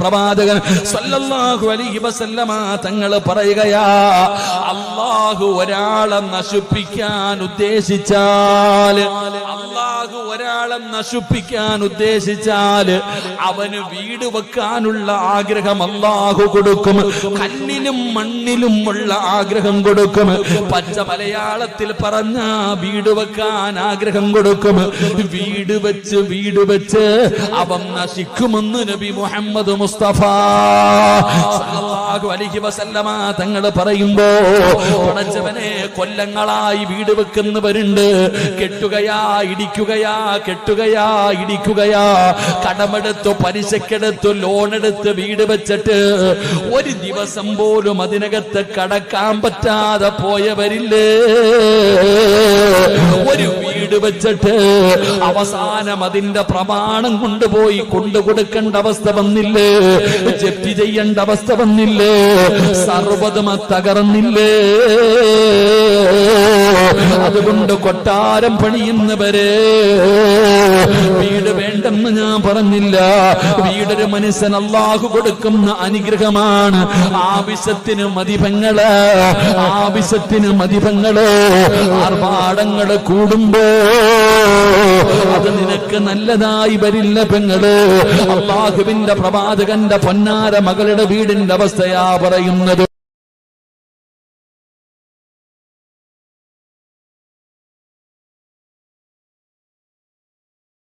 പ്രവാചകൻ സല്ലല്ലാഹു അലൈഹി വസല്ലമ തങ്ങൾ പറയുകയാ അള്ളാഹു ഒരാളെ നശിപ്പിക്കാൻ ഉദ്ദേശിച്ചാൽ ഒരാളെ നശിപ്പിക്കാൻ ഉദ്ദേശിച്ചാൽ അവന് വീട് വെക്കാനുള്ള ആഗ്രഹം അള്ളാഹു കൊടുക്കും. കല്ലിലും മണ്ണിലും ഉള്ള ആഗ്രഹം കൊടുക്കും. പച്ച മലയാളത്തിൽ പറഞ്ഞ വീട് വെക്കാൻ ആഗ്രഹം കൊടുക്കും. വീട് വെച്ച് വീട് വെച്ച് അവൻ നശിക്കുമെന്ന് നബി മുഹമ്മദ് മുസ്തഫ സല്ലല്ലാഹു അലൈഹി വസല്ലമ തങ്ങൾ പറയുമ്പോ പടച്ചവനെ കൊല്ലങ്ങളായി വീട് വെക്കുന്നവരുണ്ട്. കെട്ടുകയാ ഇടിക്കുകയാ കെട്ടുകയാ ഇടിക്കുകയാ. കടമെടുത്തു പലിശക്കെടുത്തു ലോണെടുത്ത് വീട് വെച്ചിട്ട് ഒരു ദിവസം പോലും അതിനകത്ത് കടക്കാൻ പറ്റാതെ പോയവരില്ലേ? ഒരു വീട് വെച്ചിട്ട് അവസാനം അതിന്റെ പ്രമാണം കൊണ്ടുപോയി കൊണ്ടുകൊടുക്കേണ്ട അവസ്ഥ വന്നില്ലേ? ജപ്തി ചെയ്യേണ്ട അവസ്ഥ വന്നില്ലേ? സർവതമ തകർന്നില്ലേ? അതുകൊണ്ട് കൊട്ടാരം പണിയുന്നവരെ വീട് വേണ്ടെന്ന് ഞാൻ പറഞ്ഞില്ല. വീടൊരു മനുഷ്യൻ അള്ളാഹു കൊടുക്കുന്ന അനുഗ്രഹമാണ്. ആവശ്യത്തിന് മതിപങ്ങൾ ആവശ്യത്തിന് മതിപങ്ങൾ ആർഭാടങ്ങൾ കൂടുമ്പോ അത് നിനക്ക് നല്ലതായി വരില്ല പെങ്ങൾ. അള്ളാഹുവിന്റെ പ്രവാചകന്റെ പൊന്നാര മകളുടെ വീടിന്റെ അവസ്ഥയാ പറയുന്നത്.